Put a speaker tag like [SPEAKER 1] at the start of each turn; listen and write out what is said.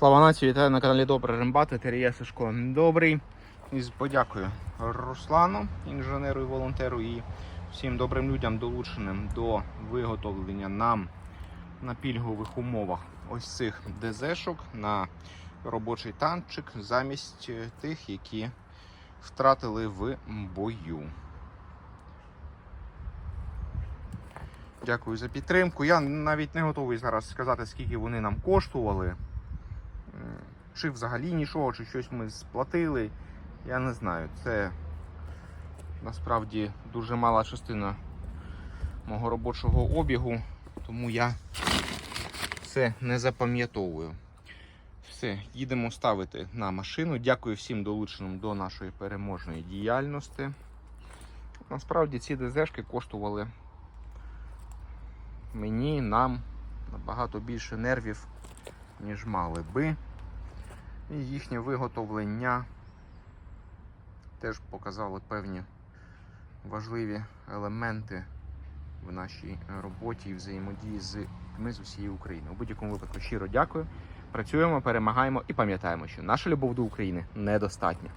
[SPEAKER 1] Слава нації, вітаю на каналі Добре Рембати, Терія Сашко. Добрий. І з подякою Руслану, інженеру і волонтеру, і всім добрим людям, долученим до виготовлення нам на пільгових умовах ось цих ДЗшок на робочий танчик замість тих, які втратили в бою. Дякую за підтримку. Я навіть не готовий зараз сказати, скільки вони нам коштували. Чи взагалі нічого, чи щось ми сплатили. Я не знаю. Це насправді дуже мала частина мого робочого обігу, тому я це не запам'ятовую. Все, їдемо ставити на машину. Дякую всім долученим до нашої переможної діяльності. Насправді ці ДЗшки коштували мені, нам набагато більше нервів, ніж мали би. І їхнє виготовлення теж показало певні важливі елементи в нашій роботі і взаємодії з людьми з усієї України. У будь-якому випадку щиро дякую. Працюємо, перемагаємо і пам'ятаємо, що наша любов до України недостатня.